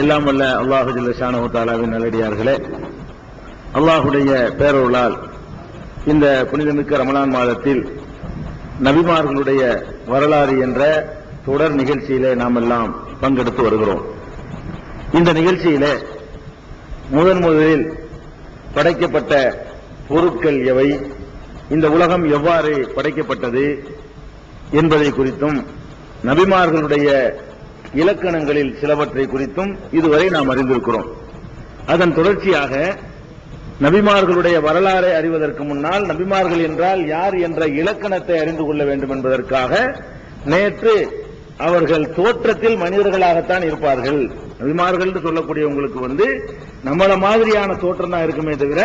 எல்லாம் வல்ல அல்லாஹு ஜல்லஷானு தாலாவின் நல்லடியார்களே அல்லாஹுடைய பேரருளால் இந்த புனிதமிக்க ரமலான் மாதத்தில் நபிமார்களுடைய வரலாறு என்ற தொடர் நிகழ்ச்சியிலே நாம் எல்லாம் பங்கெடுத்து வருகிறோம். இந்த நிகழ்ச்சியிலே முதன் முதலில் படைக்கப்பட்ட பொருட்கள் எவை இந்த உலகம் எவ்வாறு படைக்கப்பட்டது என்பதை குறித்தும் நபிமார்களுடைய இலக்கணங்களில் சிலவற்றை குறித்தும் இதுவரை நாம் அறிந்திருக்கிறோம். அதன் தொடர்ச்சியாக நபிமார்களுடைய வரலாறை அறிவதற்கு முன்னால் நபிமார்கள் என்றால் யார் என்ற இலக்கணத்தை அறிந்து கொள்ள வேண்டும் என்பதற்காக நேற்று அவர்கள் தோற்றத்தில் மனிதர்களாகத்தான் இருப்பார்கள். நபிமார்கள் என்று சொல்லக்கூடியவங்களுக்கு வந்து நம்மள மாதிரியான தோற்றம் தான் இருக்குமே தவிர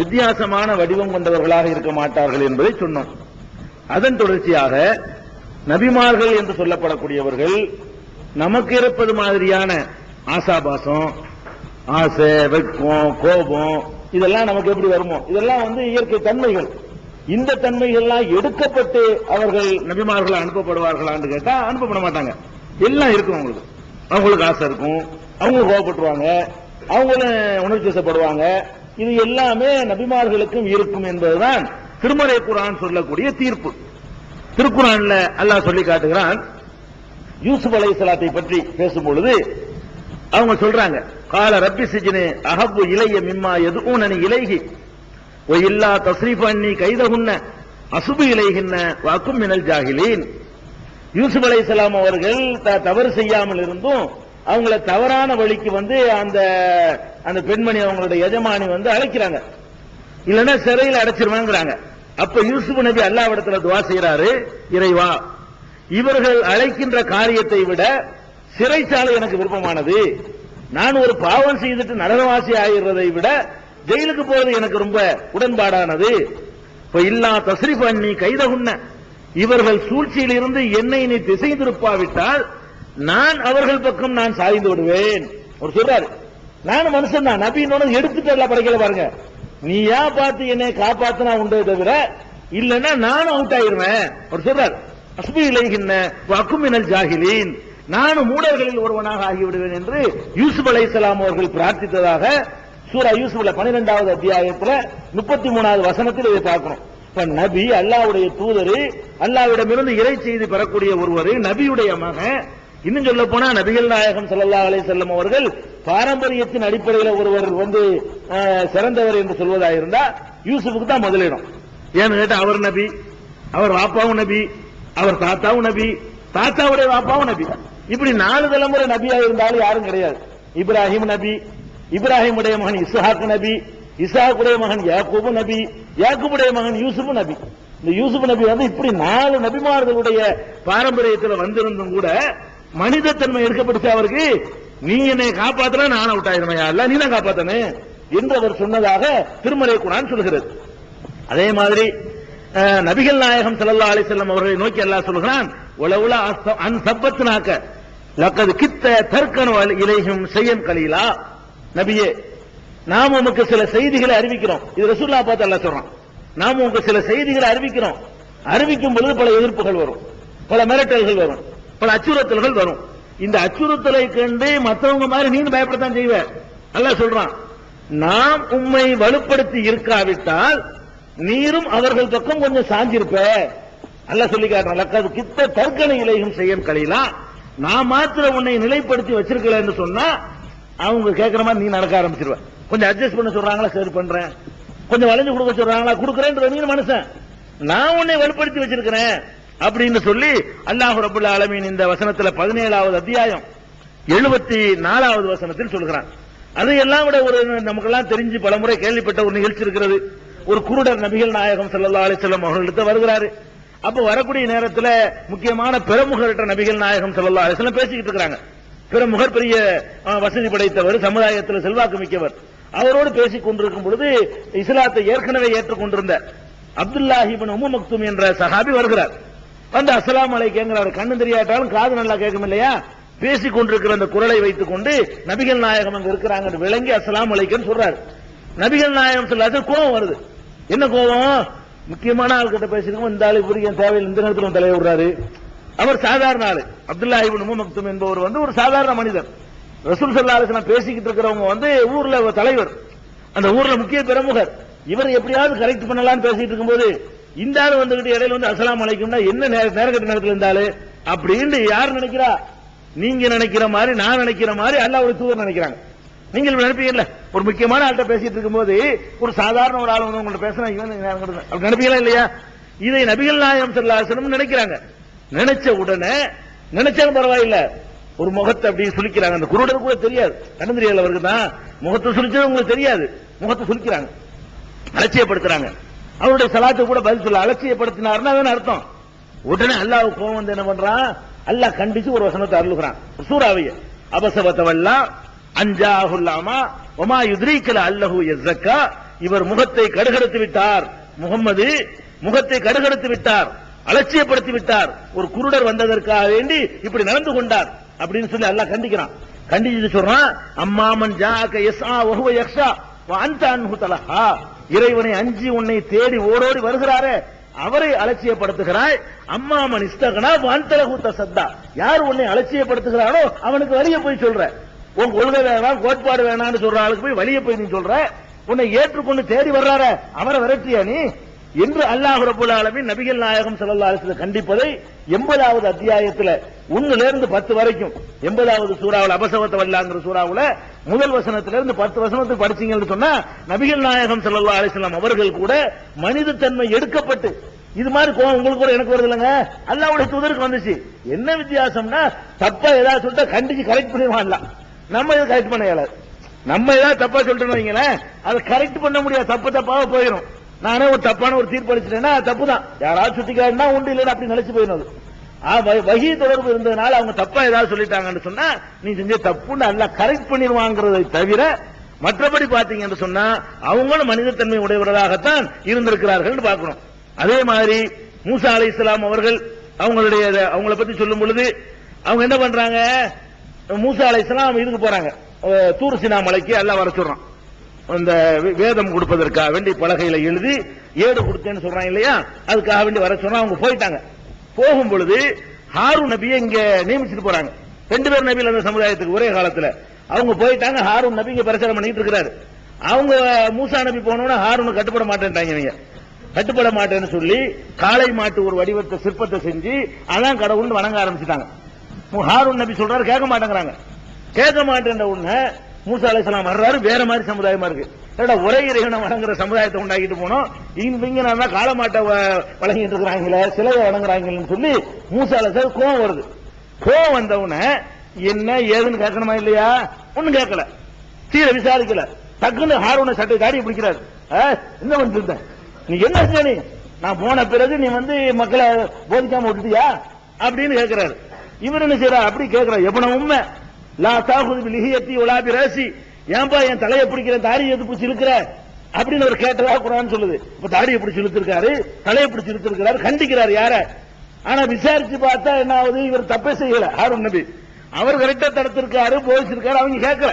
வித்தியாசமான வடிவம் கொண்டவர்களாக இருக்க மாட்டார்கள் என்பதை சொன்னோம். அதன் தொடர்ச்சியாக நபிமார்கள் என்று சொல்லப்படக்கூடியவர்கள் நமக்கு இருப்பது மாதிரியான ஆசாபாசம் ஆசை வெக்கம் கோபம் இதெல்லாம் நமக்கு எப்படி வருமோ? இதெல்லாம் வந்து இயற்கை தன்மைகள். இந்த தன்மைகள்லாம் எடுக்கப்பட்டு அவர்கள் நபிமார்கள் அனுப்பப்படுவார்களான்னு கேட்டா அனுப்பப்பட மாட்டாங்க. எல்லாம் இருக்கும் அவங்களுக்கு. அவங்களுக்கு ஆசை இருக்கும். அவங்க கோபப்பட்டுருவாங்க. அவங்களும் உணர்ச்சி வசப்படுவாங்க. இது எல்லாமே நபிமார்களுக்கும் இருக்கும் என்பதுதான் திருமலை குரான் சொல்லக்கூடிய தீர்ப்பு. திருக்குறான்ல அல்லாஹ் சொல்லி காட்டுகிறான் யூசுப் அலை சலாத்தை பற்றி பேசும் பொழுது அவங்க சொல்றாங்க கால ரப்பி சிஜினு அஹப்பு இளைய மிம்மா எதுவும் இலைகி ஒ இல்லா தஸ்ரீஃப் கைதகுன்ன அசுபு இலைகின்ன வாக்கும் மினல் ஜாகிலீன். யூசுப் அலை அவர்கள் த- தவறு செய்யாமல் இருந்தும் அவங்கள தவறான வழிக்கு வந்து அந்த அந்த பெண்மணி அவங்களுடைய எஜமானி வந்து அழைக்கிறாங்க. இல்லைன்னா சிறையில் அடைச்சிருவாங்கிறாங்க. அப்ப யூசுப் நபி அல்லாவிடத்துல துவா செய்யறாரு இறைவா இவர்கள் அழைக்கின்ற காரியத்தை விட சிறைச்சாலை எனக்கு விருப்பமானது. நான் ஒரு பாவம் செய்துட்டு நரகவாசி ஆகிறதை விட ஜெயிலுக்கு போவது எனக்கு ரொம்ப உடன்பாடானது. இப்ப இல்லா தஸ்ரீப் அண்ணி கைதகுன்ன இவர்கள் சூழ்ச்சியில் இருந்து என்னை நீ திசை திருப்பாவிட்டால் நான் அவர்கள் பக்கம் நான் சாய்ந்து விடுவேன். ஒரு சொல்றாரு நானும் மனுஷன் தான் நபின்னு எடுத்துட்டு எல்லாம் படைக்கல பாருங்க. நீயா பார்த்து என்னை காப்பாத்தினா உண்டே தவிர இல்லைன்னா நானும் அவுட் ஆயிருவேன் ஒரு சொல்றாரு அஸ்மி இலைகின்ன வக்குமினல் ஜாகிலீன் நானும் மூடர்களில் ஒருவனாக ஆகிவிடுவேன் என்று யூசுப் அலைஹிஸ்ஸலாம் அவர்கள் பிரார்த்தித்ததாக சூரா யூசுப்ல பன்னிரெண்டாவது அத்தியாயத்துல முப்பத்தி மூணாவது வசனத்தில் இதை பார்க்கிறோம். இப்ப நபி அல்லாவுடைய தூதரு அல்லாவிடமிருந்து இறை செய்தி பெறக்கூடிய ஒருவர் நபியுடைய மகன். இன்னும் சொல்ல போனா நபிகள் நாயகம் சல்லா அலை வஸல்லம் அவர்கள் பாரம்பரியத்தின் அடிப்படையில் ஒருவர் வந்து சிறந்தவர் என்று சொல்வதாக இருந்தா யூசுஃபுக்கு தான் முதலிடம். ஏன்னு கேட்டா அவர் நபி அவர் வாப்பாவும் நபி அவர் தாத்தாவும் நபி தாத்தாவுடைய பாப்பாவும் நபி. இப்படி நாலு தலைமுறை நபியா இருந்தாலும் யாரும் கிடையாது. இப்ராஹிம் நபி இப்ராஹிமுடைய மகன் இஸ்ஹாக் நபி இசாக்குடைய மகன் யாக்கூபு நபி யாக்கூபுடைய மகன் யூசுப் நபி. இந்த யூசுப் நபி வந்து இப்படி நாலு நபிமார்களுடைய பாரம்பரியத்தில் வந்திருந்தும் கூட மனிதத்தன்மை எடுக்கப்பட்டுச்சு அவருக்கு. நீ என்னை காப்பாத்தல நான் அவுட் ஆயிருமையா இல்ல நீ தான் காப்பாத்தனு என்று அவர் சொன்னதாக திருமலை குரான் சொல்கிறது. அதே மாதிரி நபிகள் நாயகம் ஸல்லல்லாஹு அலைஹி வஸல்லம் அவர்களை நோக்கி அல்லாஹ் சொல்கிறான் உளவுல அன் சப்பத்னாக்க லக்கது கித்த தர்க்கனு இலையும் செய்யும் கலீலா. நபியே நாம் உமக்கு சில செய்திகளை அறிவிக்கிறோம். இது ரசூல்லா பார்த்து அல்ல சொல்றான். நாம் உங்க சில செய்திகளை அறிவிக்கிறோம். அறிவிக்கும் பொழுது பல எதிர்ப்புகள் வரும். பல மிரட்டல்கள் வரும். பல அச்சுறுத்தல்கள் வரும். இந்த அச்சுறுத்தலை கண்டு மற்றவங்க மாதிரி நீங்க பயப்படத்தான் செய்வ. நல்லா சொல்றான் நாம் உம்மை வலுப்படுத்தி இருக்காவிட்டால் நீரும் அவர்கள் பக்கம் கொஞ்சம் சாஞ்சிருப்ப. அல்ல சொல்லி காட்டுறான் கித்த தற்கனை இலையும் செய்யும் கலையலாம் நான் மாத்திர உன்னை நிலைப்படுத்தி வச்சிருக்கலன்னு சொன்னா அவங்க கேட்கிற மாதிரி நீ நடக்க ஆரம்பிச்சிருவ. கொஞ்சம் அட்ஜஸ்ட் பண்ண சொல்றாங்களா சரி பண்றேன். கொஞ்சம் வளைஞ்சு கொடுக்க சொல்றாங்களா கொடுக்குறேன் நீ மனுஷன். நான் உன்னை வலுப்படுத்தி வச்சிருக்கிறேன். அப்படின்னு சொல்லி அல்லாஹ் ரபுல்ல ஆலமீன் இந்த வசனத்துல பதினேழாவது அத்தியாயம் எழுபத்தி நாலாவது வசனத்தில் சொல்கிறான் அதையெல்லாம் விட ஒரு நமக்கெல்லாம் தெரிஞ்சு பலமுறை கேள்விப்பட்ட ஒரு நிகழ்ச்சி இருக்கிறது. ஒரு குருடர் நபிகள் நாயகம் ஸல்லல்லாஹு அலிசல்லம் வஸல்லம் வருகிறாரு. அப்ப வரக்கூடிய நேரத்தில் முக்கியமான பிரமுகர்கிட்ட நபிகள் நாயகம் ஸல்லல்லாஹு அலிசல்லம் பேசிக்கிட்டு இருக்கிறாங்க. பிரமுகர் பெரிய வசதி படைத்தவர் சமுதாயத்தில் செல்வாக்கு மிக்கவர். அவரோடு பேசிக் கொண்டிருக்கும் பொழுது இஸ்லாத்தை ஏற்கனவே ஏற்றுக்கொண்டிருந்த அப்துல்லாஹிபின் இப்னு மக்தும் என்ற சஹாபி வருகிறார். வந்து அஸ்ஸலாமு அலைக்குங்கிறார் கண்ணு தெரியாட்டாலும் காது நல்லா கேட்கும் இல்லையா? பேசிக் கொண்டிருக்கிற அந்த குரலை வைத்துக் கொண்டு நபிகள் நாயகம் அங்க இருக்கிறாங்க விளங்கி அஸ்லாம் அலைக்குன்னு சொல்றாரு. நபிகள் நாயகம் சொல்லாத கோபம் வருது. என்ன கோபம்? முக்கியமான ஆள்கிட்ட பேசிருக்கோம் இந்த ஆளு என் தேவையில் இந்த நேரத்தில் தலையை விடுறாரு. அவர் சாதாரண ஆளு. அப்துல்லா இப்னு மக்தும் என்பவர் வந்து ஒரு சாதாரண மனிதர். ரசூல் ஸல்லல்லாஹு பேசிக்கிட்டு இருக்கிறவங்க வந்து ஊர்ல தலைவர். அந்த ஊர்ல முக்கிய பிரமுகர். இவர் எப்படியாவது கரெக்ட் பண்ணலாம்னு பேசிட்டு இருக்கும்போது இந்த ஆள் வந்துகிட்டு இடையில வந்து அசலாம் அழைக்கும்னா என்ன நேர- நேரக்கட்ட நேரத்தில் இருந்தாலு அப்படின்னு யார் நினைக்கிறா? நீங்க நினைக்கிற மாதிரி நான் நினைக்கிற மாதிரி அல்லாஹ்வுடைய தூதர் நினைக்கிறாங்க. நீங்கள் நினைப்பீங்கல்ல ஒரு முக்கியமான ஆள்கிட்ட பேசிட்டு இருக்கும்போது ஒரு சாதாரண ஒரு ஆள் வந்து உங்கள்ட்ட பேசினா இவன் நினைப்பீங்களா இல்லையா? இதை நபிகள் நாயகம் செல்லாசனம் நினைக்கிறாங்க. நினைச்ச உடனே நினைச்சாலும் பரவாயில்ல. ஒரு முகத்தை அப்படி சுழிக்கிறாங்க அந்த குருடர் கூட தெரியாது. கண்ணு அவருக்கு தான் முகத்தை சுழிச்சது உங்களுக்கு தெரியாது. முகத்தை சுழிக்கிறாங்க அலட்சியப்படுத்துறாங்க. அவருடைய சலாத்தை கூட பதில் சொல்ல அலட்சியப்படுத்தினார்னா அர்த்தம். உடனே அல்லாஹ் கோவம் வந்து என்ன பண்றான்? அல்லாஹ் கண்டிச்சு ஒரு வசனத்தை அருளுகிறான். சூறாவைய. அபசவத்தவல்லா அஞ்சாஹுல்லாமா ஒமா யுத்ரீக்கல அல்லஹு எஸ்ஸக்கா இவர் முகத்தை கடுகடுத்து விட்டார். முகம்மது முகத்தை கடுகடுத்து விட்டார். அலட்சியப்படுத்தி விட்டார். ஒரு குருடர் வந்ததற்காக வேண்டி இப்படி நடந்து கொண்டார். அப்படின்னு சொல்லி அல்லாஹ் கண்டிக்கிறான். கண்டிச்சு சொல்றான் அம்மாமன் ஜாக்க யஸ்ஆ வஹுவ யக்ஷா வ அன்த இறைவனை அஞ்சி உன்னை தேடி ஓடோடி வருகிறாரே. அவரை அலட்சியப்படுத்துகிறாய். அம்மாமன் இஸ்தகனா வான்தலகு தசத்தா. யார் உன்னை அலட்சியப்படுத்துகிறானோ அவனுக்கு வழிய போய் சொல்ற உன் கொள்கை வேணாம் கோட்பாடு வேணாம்னு சொல்ற ஆளுக்கு போய் வழியை போய் நீ சொல்ற. உன்னை ஏற்றுக்கொண்டு தேடி வர்றாரே அவரை விரட்டியா நீ. என்று அல்லாஹ் ரபுல் ஆலமீன் நபிகள் நாயகம் ஸல்லல்லாஹு அலைஹி கண்டிப்பதை 80வது அத்தியாயத்துல ஒன்னுல இருந்து 10 வரைக்கும் எண்பதாவது சூறாவில் அபசவத்த வல்லாங்கிற சூறாவில் முதல் வசனத்துல இருந்து 10 வசனத்துக்கு படிச்சீங்கன்னு சொன்னா நபிகள் நாயகம் ஸல்லல்லாஹு அலிஸ்லாம் அவர்கள் கூட மனித தன்மை எடுக்கப்பட்டு இது மாதிரி கோவம் உங்களுக்கு கூட எனக்கு வருது இல்லைங்க? அல்லாவுடைய தூதருக்கு வந்துச்சு. என்ன வித்தியாசம்னா தப்பா ஏதாவது சொல்லிட்டா கண்டிச்சு கரெக்ட் பண்ணிடுவான்லாம். நம்ம இதை கரெக்ட் பண்ண இயலாது. நம்ம ஏதாவது தப்பா சொல்லிட்டோம்னு வைங்களேன் அதை கரெக்ட் பண்ண முடியாது. தப்பு தப்பாக போயிடும் நானே ஒரு தப்பான ஒரு தீர்ப்பு அளிச்சிட்டேன்னா தப்பு தான். யாராவது சுத்திக்காருன்னா உண்டு இல்லைன்னு அப்படி நினைச்சு போயிடும் ஆ, வகி தொடர்பு இருந்ததுனால அவங்க தப்பா ஏதாவது சொல்லிட்டாங்கன்னு சொன்னா நீ செஞ்ச தப்புன்னு நல்லா கரெக்ட் பண்ணிடுவாங்கிறதை தவிர மற்றபடி பாத்தீங்கன்னு சொன்னா அவங்களும் மனிதத்தன்மை உடையவர்களாகத்தான் இருந்திருக்கிறார்கள் பார்க்கணும். அதே மாதிரி மூசா அலை இஸ்லாம் அவர்கள் அவங்களுடைய அவங்கள பத்தி சொல்லும் பொழுது அவங்க என்ன பண்றாங்க? மூசா அலை இஸ்லாம் இதுக்கு போறாங்க. தூர் சினா மலைக்கு எல்லாம் வர சொல்றான். அந்த வேதம் கொடுப்பதற்காக வேண்டி பலகையில எழுதி ஏடு கொடுத்தேன்னு சொல்றாங்க இல்லையா? அதுக்காக வேண்டி வர சொன்னா அவங்க போயிட்டாங்க. போகும் பொழுது ஹாரு நபியை இங்க நியமிச்சுட்டு போறாங்க. ரெண்டு பேர் நபியில் அந்த சமுதாயத்துக்கு ஒரே காலத்துல. அவங்க போயிட்டாங்க ஹாரூன் நபி இங்க பிரச்சாரம் பண்ணிட்டு இருக்கிறாரு. அவங்க மூசா நபி போனோம்னா ஹாரூன் கட்டுப்பட மாட்டேன்ட்டாங்க நீங்க கட்டுப்பட மாட்டேன்னு சொல்லி காளை மாட்டு ஒரு வடிவத்தை சிற்பத்தை செஞ்சு அதான் கடவுள்னு வணங்க ஆரம்பிச்சுட்டாங்க. ஹாரூன் நபி சொல்றாரு கேட்க மாட்டேங்கிறாங்க. கேட்க மாட்டேன்ற உடனே மூசா அலிஸ்லாம் வர்றாரு வேற மாதிரி சமுதாயமா இருக்கு. ஏடா ஒரே இறைவனை வணங்குற சமுதாயத்தை உண்டாக்கிட்டு போனோம். இங்க இங்க நான் தான் காலமாட்டை வ- வழங்கிட்டு இருக்கிறாங்களே சிலையை வணங்குறாங்கன்னு சொல்லி மூசா அலைஹிஸ்ஸலாம் கோவம் வருது. கோவம் வந்தவுடனே என்ன ஏதுன்னு கேட்கணுமா இல்லையா? ஒன்னும் கேட்கல. தீர விசாரிக்கல. டக்குன்னு ஹாரூனை சட்டை தாடி பிடிக்கிறாரு. ஆ, என்ன பண்ணிட்டு நீ என்ன செஞ்ச நீ? நான் போன பிறகு நீ வந்து மக்களை போதிக்காம விட்டுட்டியா? அப்படின்னு கேட்கிறாரு. இவர் என்ன செய்யறா? அப்படி கேட்கிறார் எப்பன உண்மை லா தாகுது லிஹியத்தி உலாபி ராசி. ஏன்பா என் தலையை பிடிக்கிற தாடியை எது பிடிச்சி இழுக்கிற அப்படின்னு அவர் கேட்டதா குரான் சொல்லுது. இப்ப தாடியை பிடிச்சி இழுத்திருக்காரு. தலையை பிடிச்சி இழுத்திருக்காரு கண்டிக்கிறார் யார? ஆனா விசாரிச்சு பார்த்தா என்ன ஆகுது? இவர் தப்பே செய்யல. ஹாரூன் நபி. அவர் கரெக்டா தடுத்திருக்காரு போதிச்சிருக்காரு அவங்க கேட்கல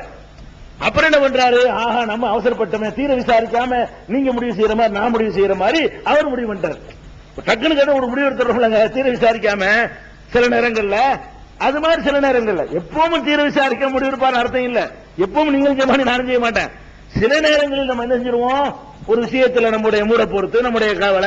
அப்புறம் என்ன பண்றாரு? ஆஹா நம்ம அவசரப்பட்டோமே. தீர விசாரிக்காம நீங்க முடிவு செய்யற மாதிரி நான் முடிவு செய்யற மாதிரி அவர் முடிவு பண்றாரு டக்குனு கேட்ட ஒரு முடிவு எடுத்துறோம்லங்க தீர விசாரிக்காம சில நேரங்கள்ல அது மாதிரி சில நேரங்கள்ல. எப்பவும் தீர விசாரிக்க முடிவெடுப்பார் அர்த்தம் இல்ல. எப்பவும் நீங்கள் செய்ய மாதிரி நானும் செய்ய மாட்டேன். சில நேரங்களில் நம்ம என்ன செஞ்சிருவோம்? ஒரு விஷயத்துல நம்முடைய மூட பொறுத்து நம்முடைய கவலை